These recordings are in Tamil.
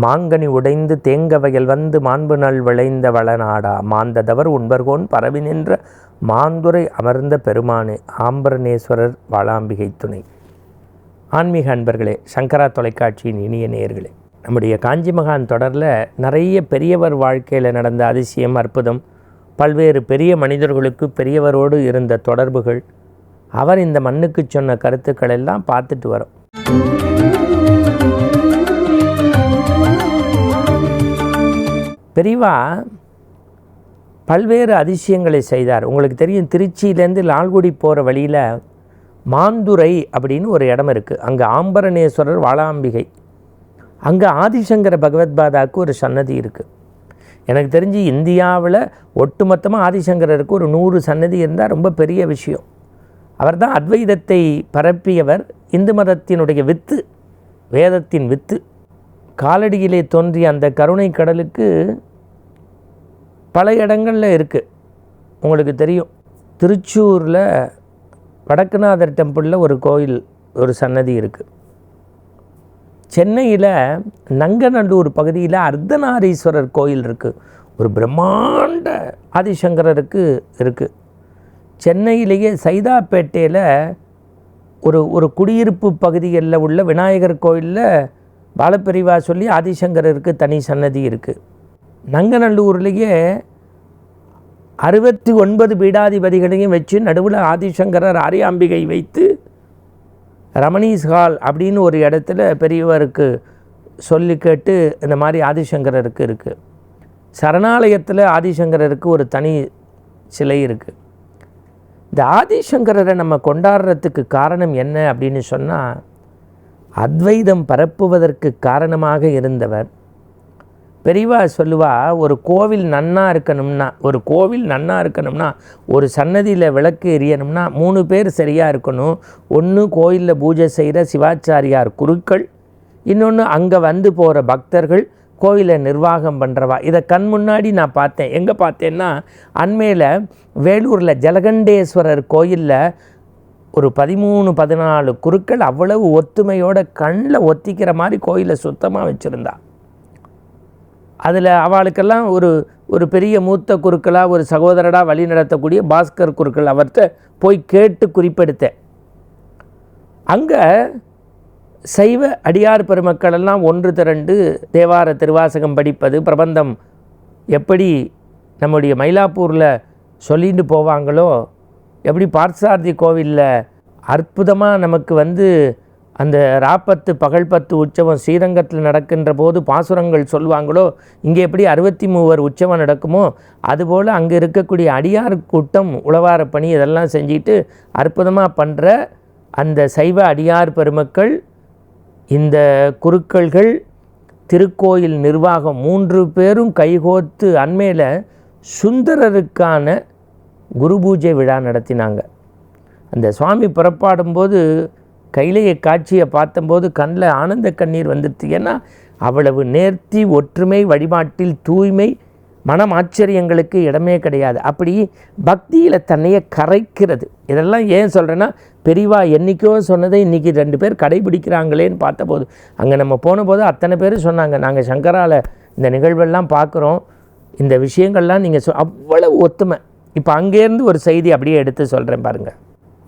மாங்கனி உடைந்து தேங்க வயல் வந்து மாண்பு நல் விளைந்த வளநாடா. மாந்ததவர் உண்பர்கோன் பரவி நின்ற மாந்துரை அமர்ந்த பெருமானே ஆம்பரணேஸ்வரர் வாளாம்பிகை துணை. ஆன்மீக அன்பர்களே சங்கரா தொலைக்காட்சியின் இனிய நேயர்களே நம்முடைய காஞ்சி மகான் தொடரில் நிறைய பெரியவர் வாழ்க்கையில் நடந்த அதிசயம் அற்புதம் பல்வேறு பெரிய மனிதர்களுக்கு பெரியவரோடு இருந்த தொடர்புகள் அவர் இந்த மண்ணுக்கு சொன்ன கருத்துக்கள் எல்லாம் பார்த்துட்டு வரோம். பெரியவா பல்வேறு அதிசயங்களை செய்தார். உங்களுக்கு தெரியும் திருச்சியிலேருந்து லால்குடி போகிற வழியில் மாந்துரை அப்படின்னு ஒரு இடம் இருக்குது அங்கே ஆம்பரணேஸ்வரர் வாளாம்பிகை அங்கே ஆதிசங்கர பகவத்பாதாவுக்கு ஒரு சன்னதி இருக்குது எனக்கு தெரிஞ்சு இந்தியாவில் ஒட்டுமொத்தமாக ஆதிசங்கரருக்கு ஒரு நூறு சன்னதி இருந்தால் ரொம்ப பெரிய விஷயம். அவர் தான் அத்வைதத்தை பரப்பியவர். இந்து மதத்தினுடைய வித்து வேதத்தின் வித்து. காலடியிலே தோன்றிய அந்த கருணை கடலுக்கு பல இடங்களில் இருக்குது உங்களுக்கு தெரியும். திருச்சூரில் வடக்குநாதர் டெம்பிளில் ஒரு கோயில் ஒரு சன்னதி இருக்குது சென்னையில் நங்கநல்லூர் பகுதியில் அர்த்தநாரீஸ்வரர் கோயில் இருக்குது ஒரு பிரம்மாண்ட ஆதிசங்கரருக்கு இருக்குது சென்னையிலேயே சைதாப்பேட்டையில் ஒரு ஒரு குடியிருப்பு பகுதிகளில் உள்ள விநாயகர் கோயிலில் பாலப்பிரிவா சொல்லி ஆதிசங்கரருக்கு தனி சன்னதி இருக்குது நங்கநல்லூர்லேயே அறுபத்தி ஒன்பது பீடாதிபதிகளையும் வச்சு நடுவில் ஆதிசங்கரர் ஆரியாம்பிகை வைத்து ரமணீஸ் ஹால் அப்படின்னு ஒரு இடத்துல பெரியவருக்கு சொல்லி கேட்டு இந்த மாதிரி ஆதிசங்கரருக்கு இருக்குது சரணாலயத்தில் ஆதிசங்கரருக்கு ஒரு தனி சிலை இருக்குது இந்த ஆதிசங்கரரை நம்ம கொண்டாடுறதுக்கு காரணம் என்ன அப்படின்னு சொன்னால் அத்வைதம் பரப்புவதற்கு காரணமாக இருந்தவர். பெரியவா சொல்லுவா ஒரு கோவில் நன்னா இருக்கணும்னா ஒரு கோவில் நன்னா இருக்கணும்னா ஒரு சன்னதியில் விளக்கு எரியணும்னா மூணு பேர் சரியாக இருக்கணும். ஒன்று கோயிலில் பூஜை செய்கிற சிவாச்சாரியார் குருக்கள் இன்னொன்று அங்கே வந்து போகிற பக்தர்கள் கோயிலை நிர்வாகம் பண்ணுறவா இதை கண் முன்னாடி நான் பார்த்தேன். எங்கே பார்த்தேன்னா அண்மையில் வேலூரில் ஜலகண்டேஸ்வரர் கோயிலில் ஒரு பதிமூணு பதினாலு குருக்கள் அவ்வளவு ஒத்துமையோட கண்ணில் ஒத்திக்கிற மாதிரி கோயிலை சுத்தமாக வச்சுருந்தா. அதில் அவளுக்கெல்லாம் ஒரு ஒரு பெரிய மூத்த குருக்களாக ஒரு சகோதரடாக வழி நடத்தக்கூடிய பாஸ்கர் குருக்கள் அவர்கிட்ட போய் கேட்டு குறிப்பெடுத்தேன். அங்கே சைவ அடியார் பெருமக்கள் எல்லாம் ஒன்று திரண்டு தேவார திருவாசகம் படிப்பது பிரபந்தம் எப்படி நம்முடைய மயிலாப்பூரில் சொல்லிட்டு போவாங்களோ எப்படி பார்த்தசாரதி கோவிலில் அற்புதமாக நமக்கு வந்து அந்த ராப்பத்து பகல்பத்து உற்சவம் ஸ்ரீரங்கத்தில் நடக்கின்ற போது பாசுரங்கள் சொல்லுவாங்களோ இங்கே எப்படி அறுபத்தி மூவர் உற்சவம் நடக்குமோ அதுபோல் அங்கே இருக்கக்கூடிய அடியார் கூட்டம் உழவார பணி இதெல்லாம் செஞ்சுட்டு அற்புதமாக பண்ணுற அந்த சைவ அடியார் பெருமக்கள் இந்த குருக்கள்கள் திருக்கோயில் நிர்வாகம் மூன்று பேரும் கைகோத்து அண்மையில் சுந்தரருக்கான குரு பூஜை விழா நடத்தினாங்க. அந்த சுவாமி புறப்பாடும்போது கைலைய காட்சியை பார்த்தம்போது கண்ணில் ஆனந்த கண்ணீர் வந்துடுது ஏன்னா அவ்வளவு நேர்த்தி ஒற்றுமை வழிபாட்டில் தூய்மை மனம் ஆச்சரியங்களுக்கு இடமே கிடையாது. அப்படி பக்தியில் தன்னையை கரைக்கிறது. இதெல்லாம் ஏன் சொல்கிறேன்னா பெரிவா என்றைக்கோ சொன்னதை இன்றைக்கி ரெண்டு பேர் கடைபிடிக்கிறாங்களேன்னு பார்த்தபோது அங்கே நம்ம போன போது அத்தனை பேர் சொன்னாங்க நாங்கள் சங்கரால இந்த நிகழ்வெல்லாம் பார்க்குறோம். இந்த விஷயங்கள்லாம் நீங்கள் சொ அவ்வளவு ஒத்துமை. இப்போ அங்கேருந்து ஒரு செய்தி அப்படியே எடுத்து சொல்கிறேன் பாருங்கள்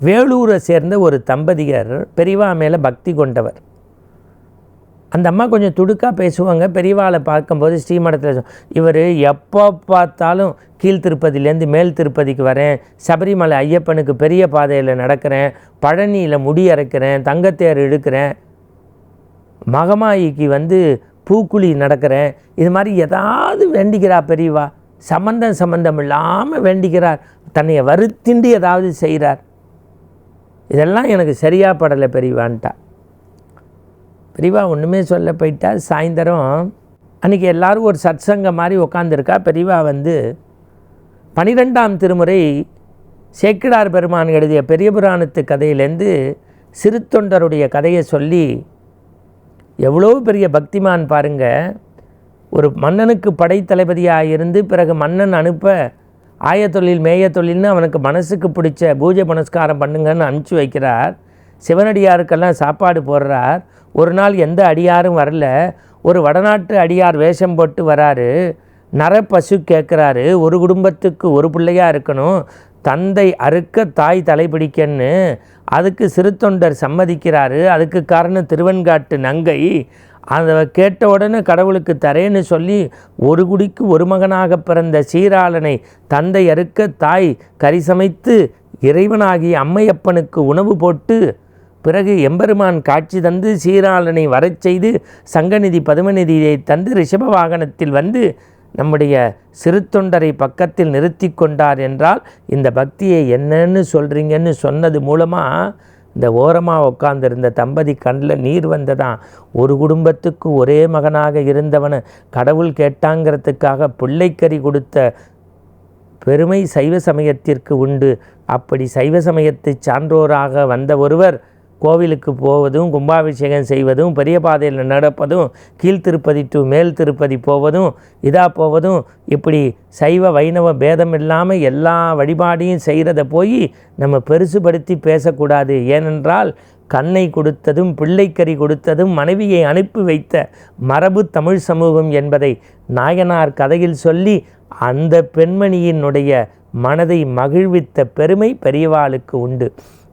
வேலூரை சேர்ந்த ஒரு தம்பதியர் பெரியவா மேலே பக்தி கொண்டவர். அந்த அம்மா கொஞ்சம் துடுக்காக பேசுவாங்க. பெரியவாளை பார்க்கும்போது ஸ்ரீமடத்தில் இவர் எப்போ பார்த்தாலும் கீழ் திருப்பதியிலேருந்து மேல் திருப்பதிக்கு வரேன். சபரிமலை ஐயப்பனுக்கு பெரிய பாதையில் நடக்கிறேன். பழனியில் முடி அரைக்கிறேன். தங்கத்தேர் இழுக்கிறேன். மகமாயிக்கு வந்து பூக்குழி நடக்கிறேன். இது மாதிரி ஏதாவது வேண்டிக்கிறா பெரியவா சம்பந்தம் சம்பந்தம் இல்லாமல் வேண்டிக்கிறார். தன்னை வருத்தின்றி ஏதாவது செய்கிறார் இதெல்லாம் எனக்கு சரியாக படலை பெரியவான்ட்டா. பெரியவா ஒன்றுமே சொல்ல போயிட்டா. சாயந்தரம் அன்றைக்கி எல்லோரும் ஒரு சத்சங்கம் மாதிரி உக்காந்துருக்கா. பெரியவா வந்து பனிரெண்டாம் திருமுறை சேக்கிடார் பெருமான் எழுதிய பெரிய புராணத்து கதையிலேருந்து சிறு தொண்டருடைய கதையை சொல்லி எவ்வளோ பெரிய பக்திமான் பாருங்கள் ஒரு மன்னனுக்கு படைத்தளபதியாக இருந்து பிறகு மன்னன் அனுப்ப ஆயத்தொழில் மேயத்தொழில்னு அவனுக்கு மனசுக்கு பிடிச்ச பூஜை புனஸ்காரம் பண்ணுங்கன்னு அனுப்பிச்சி வைக்கிறார். சிவனடியாருக்கெல்லாம் சாப்பாடு போடுறார். ஒரு நாள் எந்த அடியாரும் வரல. ஒரு வடநாட்டு அடியார் வேஷம் போட்டு வராரு. நரப்பசு கேட்குறாரு ஒரு குடும்பத்துக்கு ஒரு பிள்ளையாக இருக்கணும். தந்தை அறுக்க தாய் தலைப்பிடிக்கன்னு அதுக்கு சிறு தொண்டர் சம்மதிக்கிறாரு. அதுக்கு காரணம் திருவெண்காட்டு நங்கை. அதை கேட்ட உடனே கடவுளுக்கு தரேன்னு சொல்லி ஒரு குடிக்கு ஒரு மகனாக பிறந்த சீராளனை தந்தை அறுக்க தாய் கரிசமைத்து இறைவனாகி இறைவனாகிய அம்மையப்பனுக்கு உணவு போட்டு பிறகு எம்பெருமான் காட்சி தந்து சீராளனை வரச் செய்து சங்கநிதி பதுமநிதியை தந்து ரிஷப வாகனத்தில் வந்து நம்முடைய சிறு தொண்டரை பக்கத்தில் நிறுத்தி கொண்டார் என்றால் இந்த பக்தியை என்னன்னு சொல்கிறீங்கன்னு சொன்னது மூலமாக இந்த ஓரமாக உட்கார்ந்திருந்த தம்பதி கண்ணில் நீர் வந்ததான் ஒரு குடும்பத்துக்கு ஒரே மகனாக இருந்தவனை கடவுள் கேட்டாங்கிறதுக்காக பிள்ளைக்கறி கொடுத்த பெருமை சைவ சமயத்திற்கு உண்டு. அப்படி சைவ சமயத்தை சான்றோராக வந்த ஒருவர் கோவிலுக்கு போவதும் கும்பாபிஷேகம் செய்வதும் பெரிய பாதையில் நடப்பதும் கீழ்த்திருப்பதி டு மேல் திருப்பதி போவதும் இதாக போவதும் இப்படி சைவ வைணவ பேதம் இல்லாமல் எல்லா வழிபாடையும் செய்கிறத போய் நம்ம பெருசுபடுத்தி பேசக்கூடாது. ஏனென்றால் கண்ணை கொடுத்ததும் பிள்ளைக்கறி கொடுத்ததும் மனைவியை அனுப்பி வைத்த மரபு தமிழ் சமூகம் என்பதை நாயனார் கதையில் சொல்லி அந்த பெண்மணியினுடைய மனதை மகிழ்வித்த பெருமை பெரியவாளுக்கு உண்டு.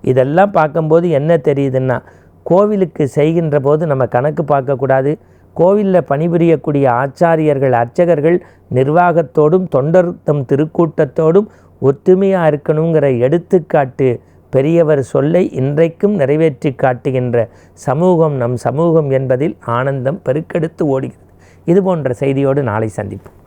இதெல்லாம் பார்க்கும்போது என்ன தெரியுதுன்னா கோவிலுக்கு செய்கின்ற போது நம்ம கணக்கு பார்க்கக்கூடாது. கோவிலில் பணிபுரியக்கூடிய ஆச்சாரியர்கள் அர்ச்சகர்கள் நிர்வாகத்தோடும் தொண்டர் தம் திருக்கூட்டத்தோடும் ஒற்றுமையாக இருக்கணுங்கிற எடுத்துக்காட்டு பெரியவர் சொல்லை இன்றைக்கும் நிறைவேற்றி காட்டுகின்ற சமூகம் நம் சமூகம் என்பதில் ஆனந்தம் பெருக்கெடுத்து ஓடுகிறது. இது போன்ற செய்தியோடு நாளை சந்திப்போம்.